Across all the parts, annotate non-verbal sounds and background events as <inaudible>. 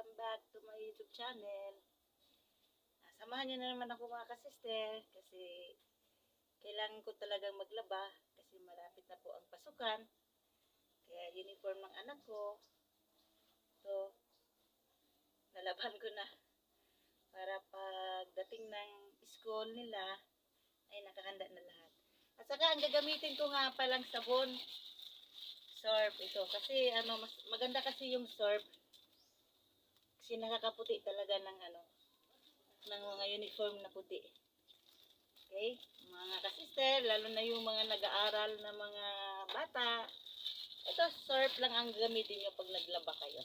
welcome back to my YouTube channel. Ah, Samahan niyo na naman ako mga kasister kasi kailangan ko talagang maglaba kasi malapit na po ang pasukan. Kaya uniform ng anak ko. To lalaban ko na para pagdating ng school nila ay nakahanda na lahat. At saka ang gagamitin ko nga palang sabon Surf ito kasi ano mas maganda kasi yung surf kasi nakakaputi talaga ng ano ng mga uniform na puti. Okay? Mga kasister, lalo na yung mga nag-aaral na mga bata. Ito surf lang ang gamitin nyo pag naglaba kayo.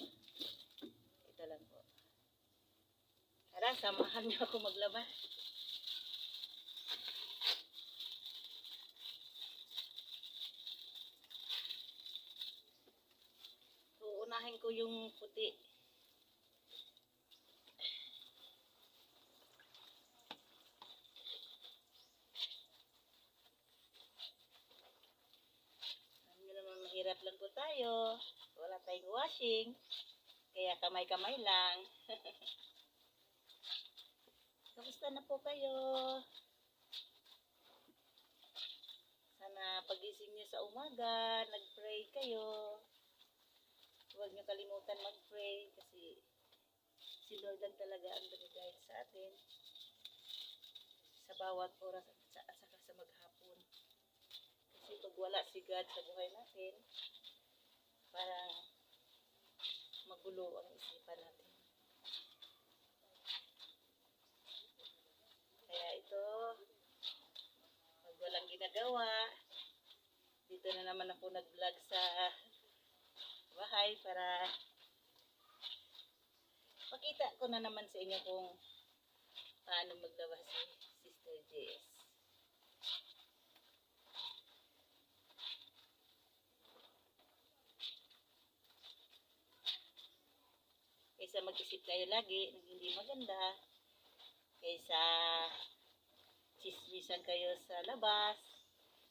Ito lang po. Tara, samahan nyo ako maglaba. Uunahin ko yung puti. Alam niyo naman mahirap lang po tayo. Wala tayong washing. Kaya kamay-kamay lang. <laughs> Kamusta na po kayo? Sana pagising niyo sa umaga, nag-pray kayo. Huwag niyo kalimutan mag-pray kasi si Lord lang talaga ang nag-guide sa atin sa bawat oras at sa, at saka sa maghapon. Kasi pag wala si God sa buhay natin, parang magulo ang isipan natin. Kaya ito, pag walang ginagawa, dito na naman ako nag-vlog sa bahay para pakita ko na naman sa inyo kung paano maglaba si Sister Jess. Kaysa mag-isip kayo lagi ng hindi maganda, kaysa chismisan kayo sa labas,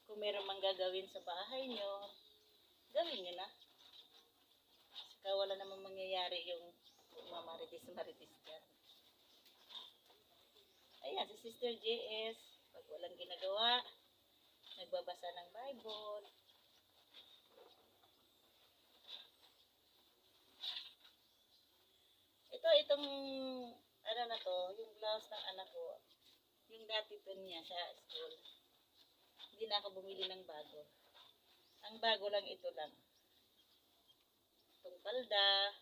kung meron mang gagawin sa bahay nyo, gawin nyo na. Saka wala namang mangyayari yung mamaritis-maritis ka. Ayan, si Sister JS, pag walang ginagawa, nagbabasa ng Bible. Ito, itong, ano na to, yung blouse ng anak ko, yung dati pa niya sa school. Hindi na ako bumili ng bago. Ang bago lang ito lang itong palda,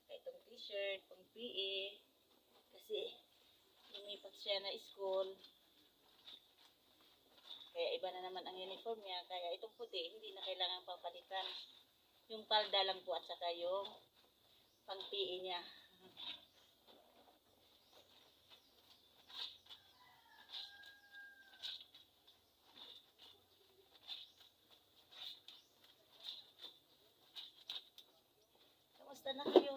saka itong t-shirt, pang PE, kasi lumipat siya na school. Kaya iba na naman ang uniform niya, kaya itong puti, hindi na kailangan papalitan. Yung palda lang po at saka yung pang PE niya. Kamusta na kayo?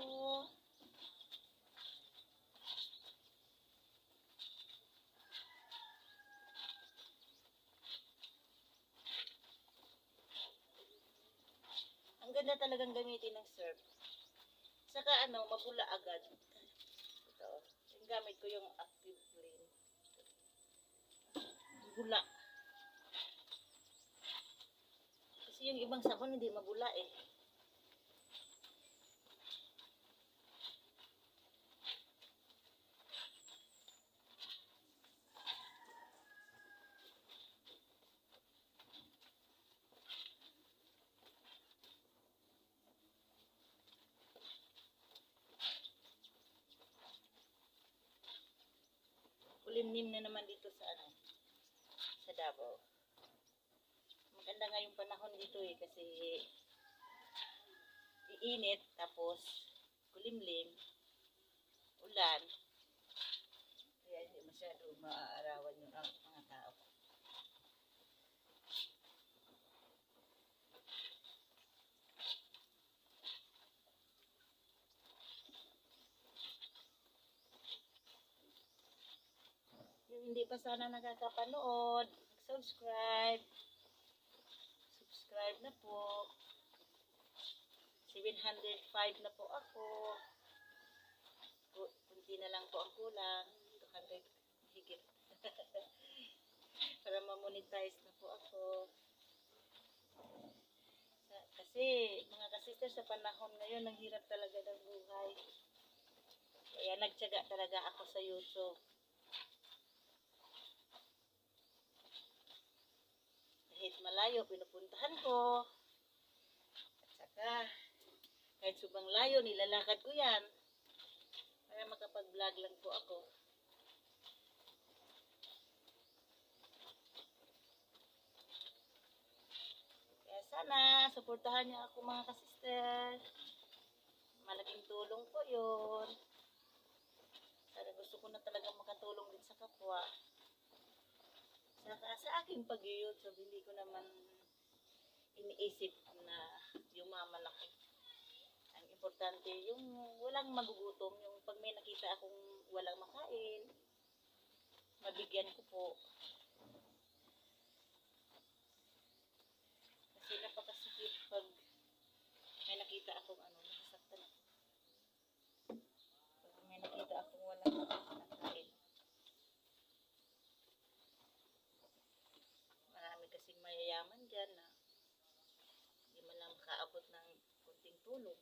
Ang ganda talagang. Saka ano, mapula agad. Ito, yung gamit ko yung active clean. Bula. Kasi yung ibang sabon hindi mabula eh. Kulimlim na naman dito sa ano sa Davao. Maganda nga yung panahon dito eh kasi iinit tapos kulimlim ulan. Kaya hindi masyado maaarawan yung ang hindi pa sana nakakapanood, subscribe. Subscribe na po. 7 705 na po ako. Ku- Kunti na lang po ang kulang. 200 higit. <laughs> Para ma-monetize na po ako. Kasi mga kasister sa panahon ngayon, ang hirap talaga ng buhay. Kaya nagtyaga talaga ako sa YouTube. Kahit malayo, pinupuntahan ko. At saka, kahit subang layo, nilalakad ko yan. Para makapag-vlog lang po ako. Kaya sana, suportahan niyo ako mga kasister. Malaking tulong po yun. Sana gusto ko na talaga makatulong din sa kapwa. Saka sa aking pag-YouTube, hindi ko naman iniisip na yumaman ako. Ang importante, yung walang magugutom, yung pag may nakita akong walang makain, mabigyan ko po. Kasi napakasakit pag may nakita akong ano, nasasaktan ako. Pag may nakita akong walang nakain. Marami kasing mayayaman dyan na hindi man lang makaabot ng tulong.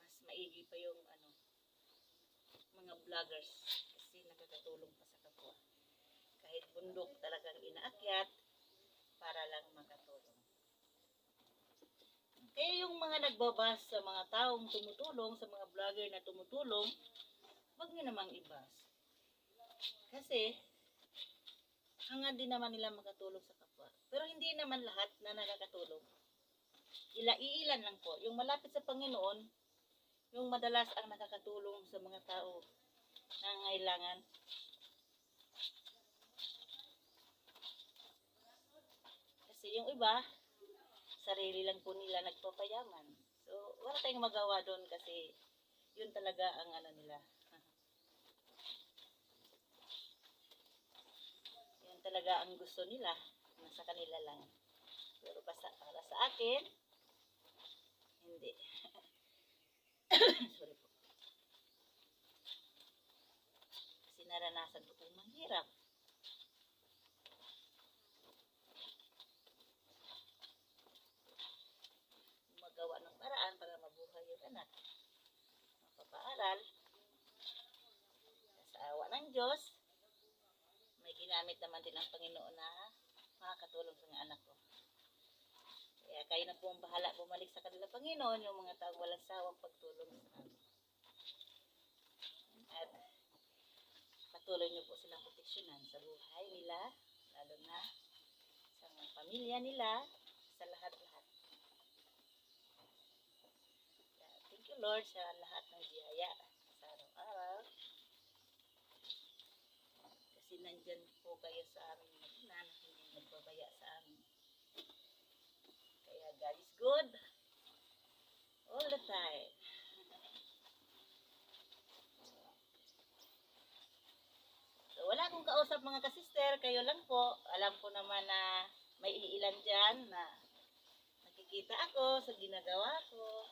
Mas maigi pa yung ano, mga vloggers kasi nakakatulong pa sa kapwa. Kahit bundok talagang inaakyat para lang makatulong. Kaya yung mga nagbabas sa mga taong tumutulong, sa mga vlogger na tumutulong, wag niyo namang ibas. Kasi, hangad din naman nila makatulong sa kapwa. Pero hindi naman lahat na nakakatulong. Ila iilan lang po. Yung malapit sa Panginoon, yung madalas ang nakakatulong sa mga tao na ngailangan. Kasi yung iba, sarili lang po nila nagpapayaman. So, wala tayong magawa doon kasi yun talaga ang ano nila. <laughs> yun talaga ang gusto nila. Nasa kanila lang. Pero basta para sa akin, hindi. Sorry po. Kasi naranasan ko pong mahirap. Magawa ng paraan para mabuhay yung anak. Mapapaaral. Sa awa ng Diyos, may ginamit naman din ang Panginoon na makakatulong sa anak ko. Kayo na po ang bahala bumalik sa kanila Panginoon yung mga taong walang sawang pagtulong sa amin. At patuloy niyo po silang proteksyonan sa buhay nila, lalo na sa mga pamilya nila, sa lahat-lahat. Thank you Lord sa lahat ng biyaya sa araw-araw. Kasi nandyan po kayo sa aming magina na hindi nagbabaya sa amin. Kaya God is good all the time. So, wala akong kausap mga kasister, kayo lang po. Alam ko naman na may iilan dyan na nakikita ako sa ginagawa ko.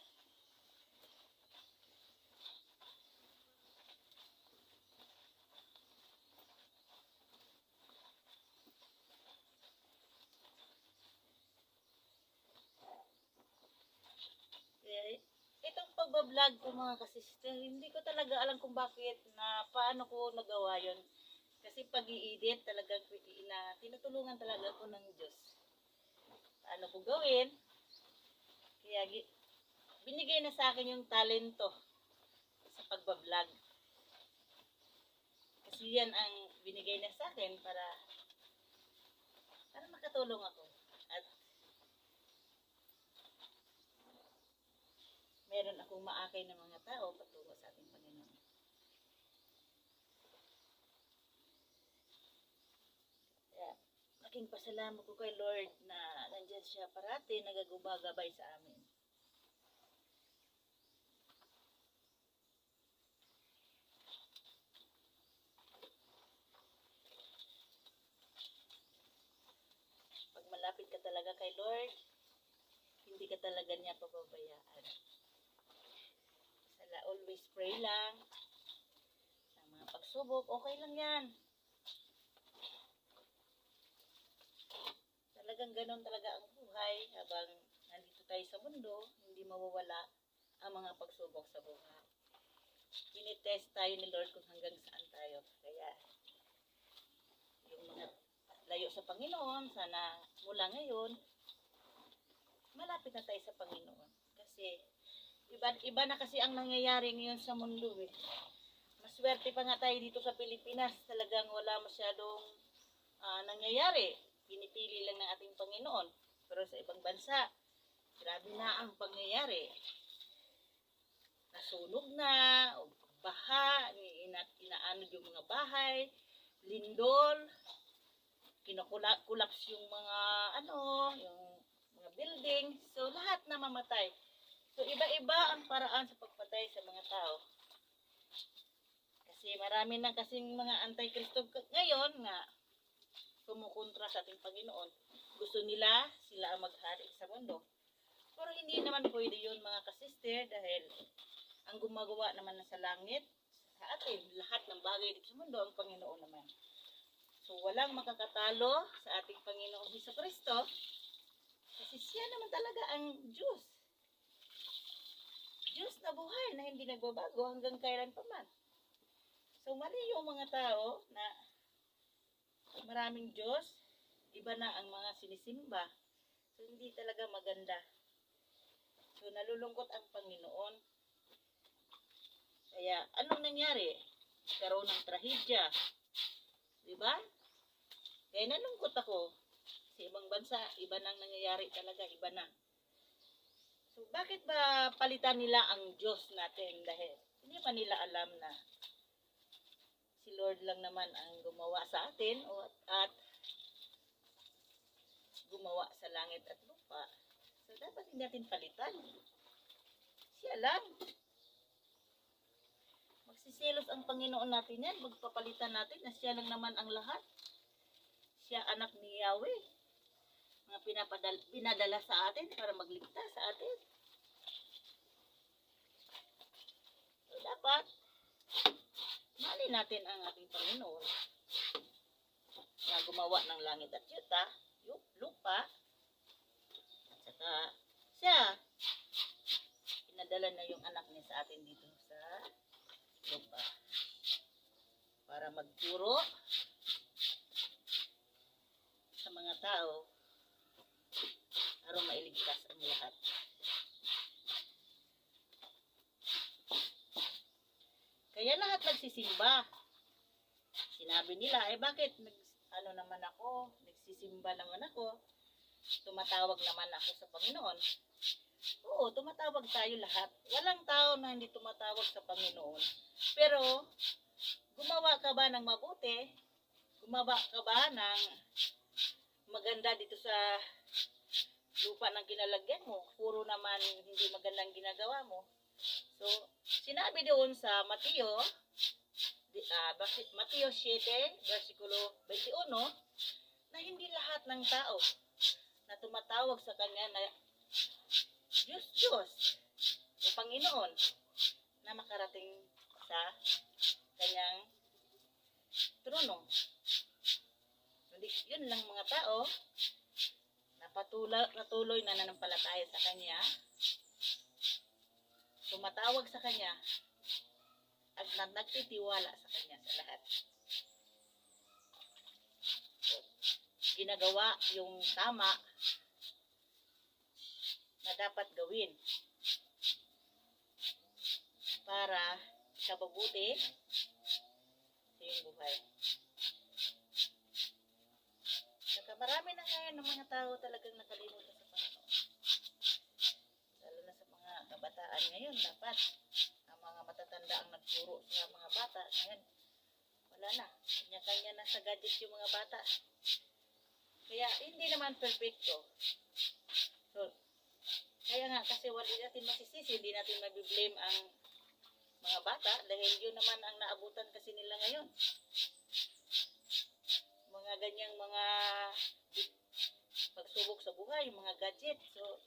Eh, itong pagbablog ko mga kasister, hindi ko talaga alam kung bakit na paano ko nagawa yon Kasi pag i-edit talaga na tinutulungan talaga ako ng Diyos. Paano ko gawin? Kaya binigay na sa akin yung talento sa pagbablog. Kasi yan ang binigay na sa akin para para makatulong ako. At meron akong maakay ng mga tao patungo sa ating Panginoon. Kaya, laking pasalamat ko kay Lord na nandiyan siya parati nagagubagabay sa amin. Pag malapit ka talaga kay Lord, hindi ka talaga niya pababayaan. Sala, always pray lang. Sa mga pagsubok, okay lang yan. Talagang ganon talaga ang buhay habang nandito tayo sa mundo, hindi mawawala ang mga pagsubok sa buhay. Tinitest tayo ni Lord kung hanggang saan tayo. Kaya, yung mga layo sa Panginoon, sana mula ngayon, malapit na tayo sa Panginoon. Kasi, iba, iba na kasi ang nangyayari ngayon sa mundo eh. Maswerte pa nga tayo dito sa Pilipinas. Talagang wala masyadong ah, nangyayari. Pinipili lang ng ating Panginoon. Pero sa ibang bansa, grabe na ang pangyayari. Nasunog na, baha, ina, inaanod yung mga bahay, lindol, kinakulaps yung mga ano, yung mga building. So lahat na mamatay. So iba-iba ang paraan sa pagpatay sa mga tao. Kasi marami na kasing mga anti-Kristo ngayon nga kumukontra sa ating Panginoon. Gusto nila sila ang maghari sa mundo. Pero hindi naman pwede yun mga kasister dahil ang gumagawa naman na sa langit sa atin, lahat ng bagay dito sa mundo ang Panginoon naman. So walang makakatalo sa ating Panginoong Hesus Kristo kasi siya naman talaga ang Diyos. Diyos na buhay na hindi nagbabago hanggang kailan pa man. So mali yung mga tao na maraming Diyos, iba na ang mga sinisimba. So hindi talaga maganda. So nalulungkot ang Panginoon. Kaya anong nangyari? Karoon ng trahedya. Di ba? Kaya nalungkot ako. Sa ibang bansa, iba nang nangyayari talaga, iba na. So, bakit ba palitan nila ang Diyos natin? Dahil hindi pa nila alam na si Lord lang naman ang gumawa sa atin o at gumawa sa langit at lupa. So, dapat hindi natin palitan. Siya lang. Magsisilos ang Panginoon natin yan. Magpapalitan natin na siya lang naman ang lahat. Siya anak ni Yahweh. Mga pinapadal, pinadala sa atin para magligtas sa atin. So, dapat mali natin ang ating Panginoon. Na gumawa ng langit at yuta, yu- lupa, at saka siya, pinadala na yung anak niya sa atin dito sa lupa. Para magturo sa mga tao para mailigtas ang lahat. Kaya lahat nagsisimba. Sinabi nila, eh bakit nag, ano naman ako, nagsisimba naman ako, tumatawag naman ako sa Panginoon. Oo, tumatawag tayo lahat. Walang tao na hindi tumatawag sa Panginoon. Pero, gumawa ka ba ng mabuti? Gumawa ka ba ng maganda dito sa lupa ng kinalagyan mo? Puro naman hindi magandang ginagawa mo. So, sinabi doon sa Mateo, bakit Mateo 7, versikulo 21, na hindi lahat ng tao na tumatawag sa kanya na Diyos, Diyos, o Panginoon, na makarating sa kanyang trono. Hindi, yun lang mga tao na patuloy na nanampalataya sa kanya, tumatawag sa kanya, at na- nagtitiwala sa kanya sa lahat. Ginagawa yung tama na dapat gawin para sa mabuti sa iyong buhay. Saka marami na ngayon ng mga tao talagang nakalimutan sa Panginoon. Lalo na sa mga kabataan ngayon, dapat matatanda ang nagturo sa mga bata. Ngayon, wala na. Kanya-kanya na sa gadget yung mga bata. Kaya hindi naman perfecto. So, kaya nga kasi wala natin masisisi, hindi natin mabiblame ang mga bata dahil yun naman ang naabutan kasi nila ngayon. Mga ganyang mga pagsubok sa buhay, mga gadget. So,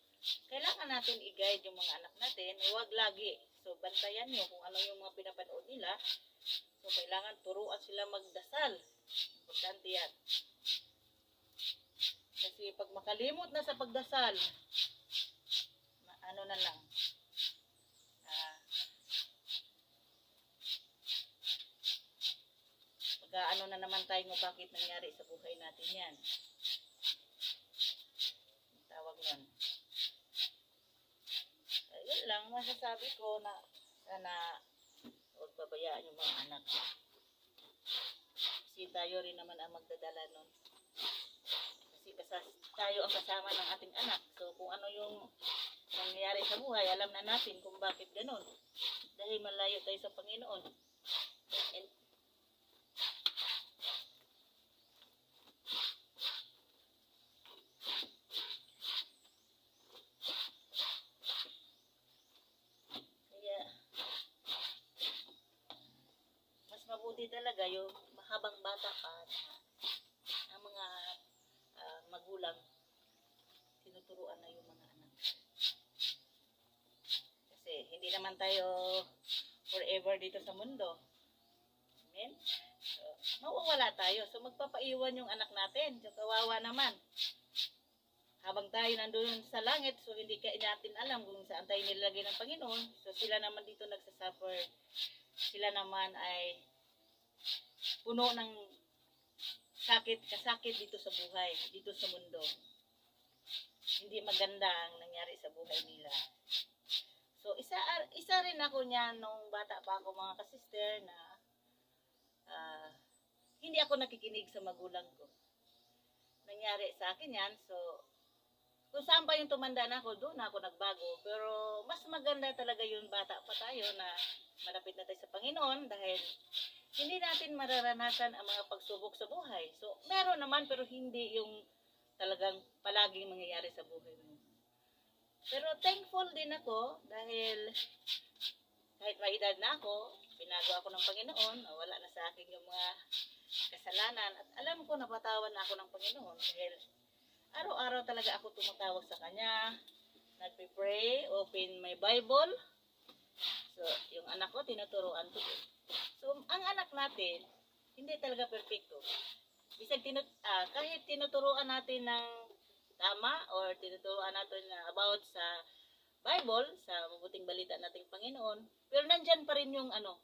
kailangan natin i-guide yung mga anak natin. Huwag lagi. So, bantayan nyo kung ano yung mga pinapanood nila. So, kailangan turuan sila magdasal. Importante yan. Kasi pag makalimot na sa pagdasal, ano na lang, ah, pagka ano na naman tayo kung bakit nangyari sa buhay natin yan. Ang tawag nun. Ayun lang, masasabi ko na sana huwag babayaan yung mga anak. Kasi tayo rin naman ang magdadala nun. Kasi basta tayo ang kasama ng ating anak. So kung ano yung nangyayari sa buhay, alam na natin kung bakit ganun. Dahil malayo tayo sa Panginoon. And Kaya, mas mabuti talaga yung mahabang bata pa na ang mga ah, magulang tinuturuan na yung mga anak. Kasi hindi naman tayo forever dito sa mundo. Amen? So, mawawala tayo. So, magpapaiwan yung anak natin. So, kawawa naman. Habang tayo nandun sa langit, so hindi ka natin alam kung saan tayo nilagay ng Panginoon. So, sila naman dito nagsasuffer. Sila naman ay puno ng sakit, kasakit dito sa buhay, dito sa mundo. Hindi maganda ang nangyari sa buhay nila. So, isa, isa rin ako niyan nung bata pa ako mga kasister na ah, hindi ako nakikinig sa magulang ko. Nangyari sa akin yan, so kung saan pa yung tumanda na ako, doon ako nagbago. Pero mas maganda talaga yung bata pa tayo na malapit na tayo sa Panginoon dahil hindi natin mararanasan ang mga pagsubok sa buhay. So, meron naman pero hindi yung talagang palaging mangyayari sa buhay mo. Pero thankful din ako dahil kahit may edad na ako, binago ako ng Panginoon, wala na sa akin yung mga kasalanan at alam ko napatawan na ako ng Panginoon dahil araw-araw talaga ako tumatawag sa Kanya, nagpe-pray, open my Bible. So, yung anak ko, tinuturuan ko. So, ang anak natin, hindi talaga perfecto. Bisag tinut ah, kahit tinuturuan natin ng tama or tinuturuan natin na about sa Bible, sa mabuting balita nating Panginoon, pero nandyan pa rin yung ano,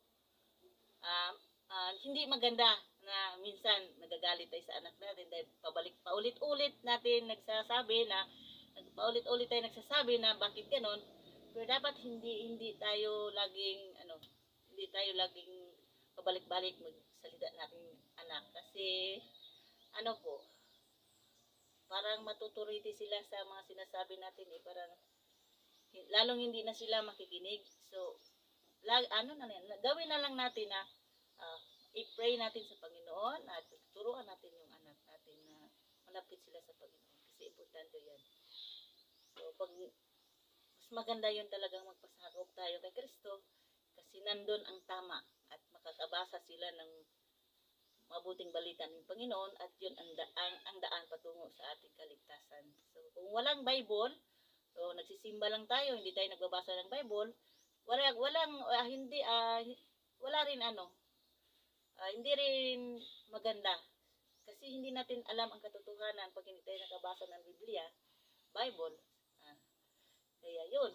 ah, ah, hindi maganda na minsan nagagalit tayo sa anak natin dahil pabalik paulit-ulit natin nagsasabi na paulit-ulit tayo nagsasabi na bakit ganon pero dapat hindi hindi tayo laging ano hindi tayo laging pabalik-balik magsalita natin anak kasi ano po parang matuturiti sila sa mga sinasabi natin eh parang lalong hindi na sila makikinig so lag, ano na yan gawin na lang natin na ah, i-pray natin sa Panginoon at turuan natin yung anak natin na malapit sila sa Panginoon kasi importante yan. So, pag mas maganda yun talagang magpasakop tayo kay Kristo kasi nandun ang tama at makakabasa sila ng mabuting balita ng Panginoon at yun ang daan, ang daan patungo sa ating kaligtasan. So, kung walang Bible, so nagsisimba lang tayo, hindi tayo nagbabasa ng Bible, wala, walang, ah, hindi, ah, wala rin ano, ah, hindi rin maganda. Kasi hindi natin alam ang katotohanan pag hindi tayo nakabasa ng Biblia, Bible. Ah, kaya yun.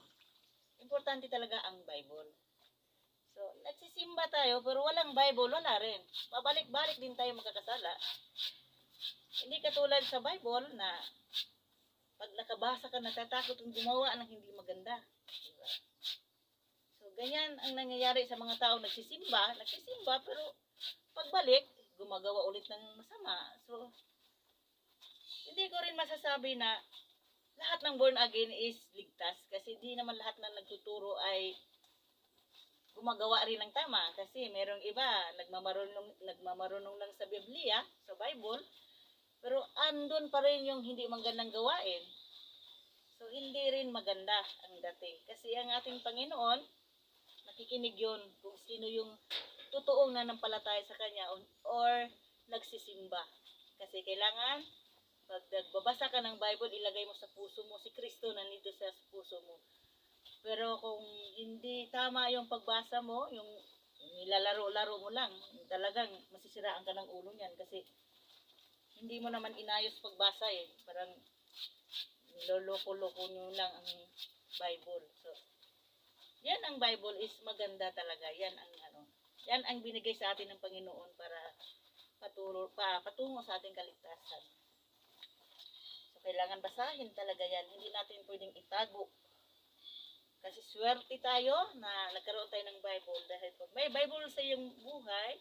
Importante talaga ang Bible. So, nagsisimba tayo, pero walang Bible, wala rin. Pabalik-balik din tayo magkakasala. Hindi katulad sa Bible na pag nakabasa ka, natatakot kang gumawa ng hindi maganda. Diba? So, ganyan ang nangyayari sa mga tao nagsisimba, nagsisimba, pero pagbalik, gumagawa ulit ng masama. So, hindi ko rin masasabi na lahat ng born again is ligtas kasi di naman lahat na nagtuturo ay gumagawa rin ng tama kasi merong iba nagmamarunong nagmamarunong lang sa Biblia, sa Bible, pero andun pa rin yung hindi magandang gawain. So hindi rin maganda ang dating kasi ang ating Panginoon nakikinig yun kung sino yung totoong nanampalataya sa Kanya or, or nagsisimba. Kasi kailangan pag nagbabasa ka ng Bible, ilagay mo sa puso mo. Si Kristo nandito sa puso mo. Pero kung hindi tama yung pagbasa mo, yung nilalaro-laro mo lang, talagang masisiraan ka ng ulo niyan kasi hindi mo naman inayos pagbasa eh. Parang niloloko-loko nyo lang ang Bible. So, yan ang Bible is maganda talaga. Yan ang ano, yan ang binigay sa atin ng Panginoon para patulo, pa, patungo sa ating kaligtasan. So, kailangan basahin talaga yan. Hindi natin pwedeng itago. Kasi swerte tayo na nagkaroon tayo ng Bible dahil pag may Bible sa iyong buhay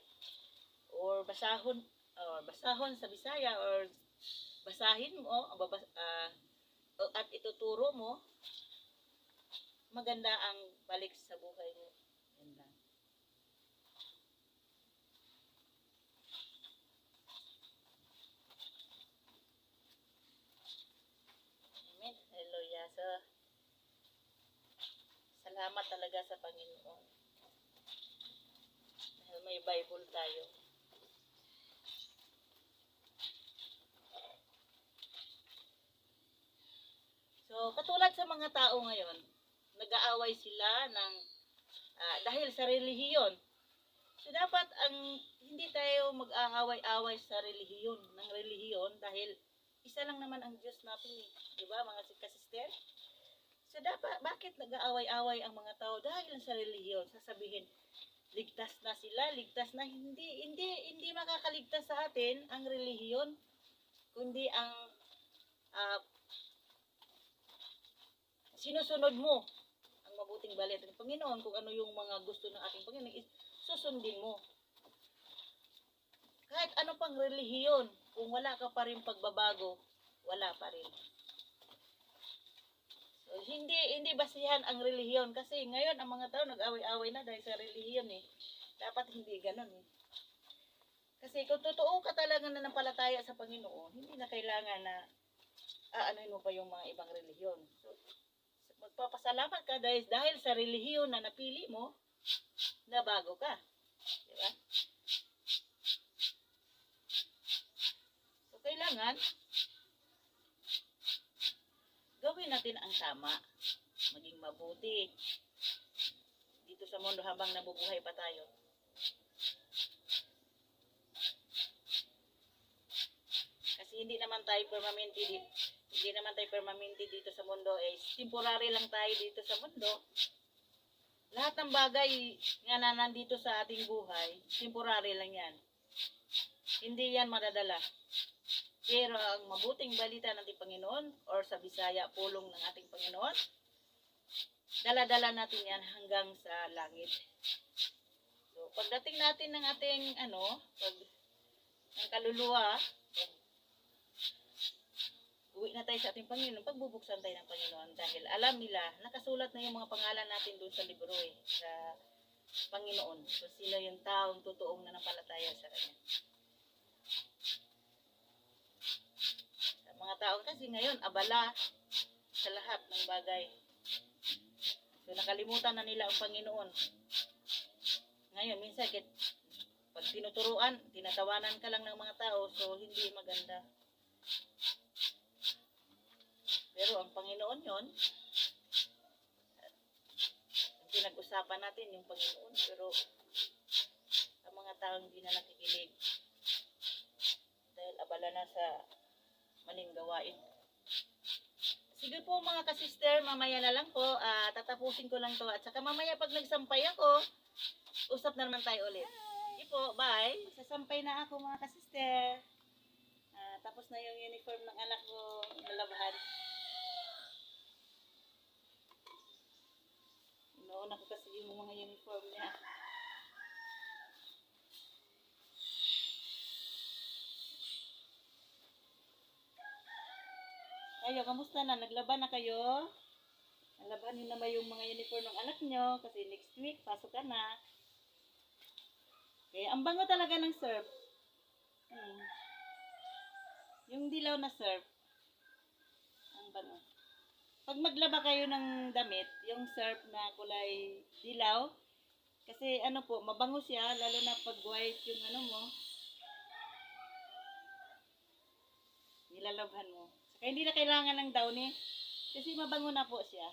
or basahon or basahon sa Bisaya or basahin mo o- at ituturo mo maganda ang balik sa buhay mo. Yan lang. Amen. Hallelujah. So, salamat talaga sa Panginoon. Dahil may Bible tayo. So, katulad sa mga tao ngayon, nag-aaway sila ng ah, dahil sa relihiyon. So, dapat ang hindi tayo mag-aaway-away sa relihiyon, ng relihiyon dahil isa lang naman ang Diyos natin eh. Di ba, mga kasister? So, dapat, bakit nag-aaway-away ang mga tao? Dahil sa relihiyon, sasabihin, ligtas na sila, ligtas na. Hindi, hindi, hindi makakaligtas sa atin ang relihiyon, kundi ang ah, sinusunod mo ang mabuting balita ng Panginoon kung ano yung mga gusto ng ating Panginoon susundin mo. Kahit ano pang relihiyon, kung wala ka pa rin pagbabago, wala pa rin. Hindi hindi basihan ang relihiyon kasi ngayon ang mga tao nag-away-away na dahil sa relihiyon eh. Dapat hindi ganun eh. Kasi kung totoo ka talaga na nampalataya sa Panginoon, hindi na kailangan na aanoin mo pa yung mga ibang relihiyon. So, magpapasalamat ka dahil, dahil sa relihiyon na napili mo, na bago ka. Di ba? So, kailangan, gawin natin ang tama. Maging mabuti. Dito sa mundo habang nabubuhay pa tayo. Kasi hindi naman tayo permanente dito. Hindi naman tayo permanente dito sa mundo. Eh, temporary lang tayo dito sa mundo. Lahat ng bagay nga na nandito sa ating buhay, temporary lang yan. Hindi yan madadala. Pero ang mabuting balita ng ating Panginoon or sa Bisaya, pulong ng ating Panginoon, dala-dala natin yan hanggang sa langit. So, pagdating natin ng ating ano, pag ng kaluluwa, uwi na tayo sa ating Panginoon, pagbubuksan tayo ng Panginoon dahil alam nila, nakasulat na yung mga pangalan natin doon sa libro eh, sa Panginoon. So sila yung taong totoong nanampalataya sa Kanya. Mga tao kasi ngayon, abala sa lahat ng bagay. So nakalimutan na nila ang Panginoon. Ngayon, minsan, kit, pag tinuturuan, tinatawanan ka lang ng mga tao, so hindi maganda. Pero ang Panginoon yon ang pinag-usapan natin yung Panginoon, pero ang mga tao hindi na nakikinig dahil abala na sa maling gawain. Sige po mga kasister, mamaya na lang po, ah, tatapusin ko lang to. At saka mamaya pag nagsampay ako, usap na naman tayo ulit. Sige po, bye. Sasampay na ako mga kasister. Ah, tapos na yung uniform ng anak ko, nalabahan. Inuuna ko kasi yung mga uniform niya. Kayo, kamusta na? Naglaban na kayo? Nalaban niyo na ba yung mga uniform ng anak niyo? Kasi next week, pasok ka na. Okay, ang bango talaga ng surf. Hmm. Yung dilaw na surf. Ang bango. Pag maglaba kayo ng damit, yung surf na kulay dilaw, kasi ano po, mabango siya, lalo na pag white yung ano mo. ilalabhan mo. Kaya hindi na kailangan ng downy. Kasi mabango na po siya.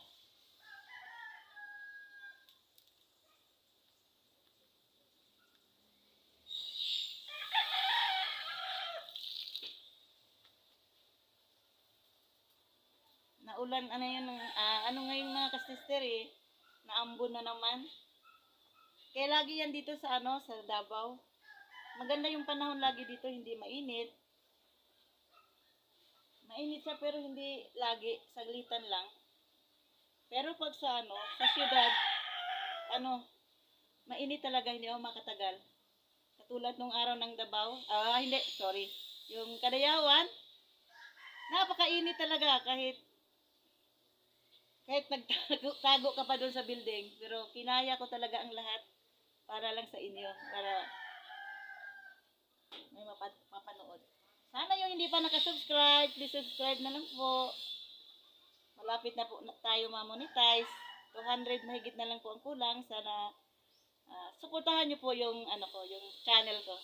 Naulan, ano yun, ah, ano ngayon mga kasister eh, naambon na naman. Kaya lagi yan dito sa ano, sa Davao. Maganda yung panahon lagi dito, hindi mainit. Mainit siya pero hindi lagi, saglitan lang. Pero pag sa ano, sa syudad, ano, mainit talaga, hindi ako makatagal. Katulad nung araw ng Davao, ah hindi, sorry, yung Kadayawan, napakainit talaga kahit kahit nagtago <laughs> tago ka pa doon sa building, pero kinaya ko talaga ang lahat para lang sa inyo, para may mapa- mapanood. Sana yung hindi pa nakasubscribe, please subscribe na lang po. Malapit na po tayo ma-monetize. 200 mahigit na lang po ang kulang. Sana ah, suportahan niyo po yung ano ko, yung channel ko.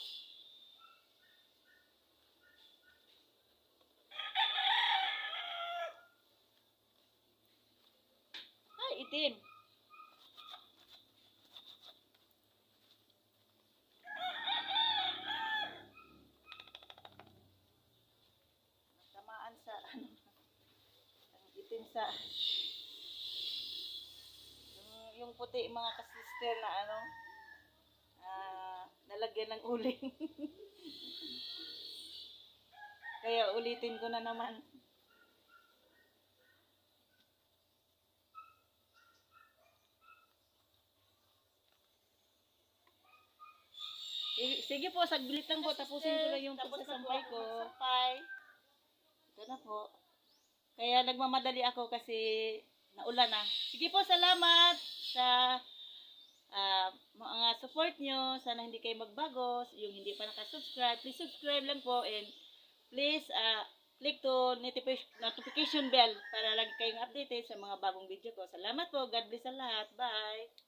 Ay, itim. Tamaan sa ano, ang itim sa yung, yung puti mga kasister na ano, ah, nalagyan ng uling. <laughs> Kaya ulitin ko na naman. Sige, po, saglit lang po. Tapusin ko lang yung pagsasampay ko. Ito na po. Kaya nagmamadali ako kasi naulan na. Sige po, salamat sa ah, mga support nyo. Sana hindi kayo magbago. Yung hindi pa nakasubscribe, please subscribe lang po and please ah, click to notification bell para lagi kayong updated sa mga bagong video ko. Salamat po. God bless sa lahat. Bye.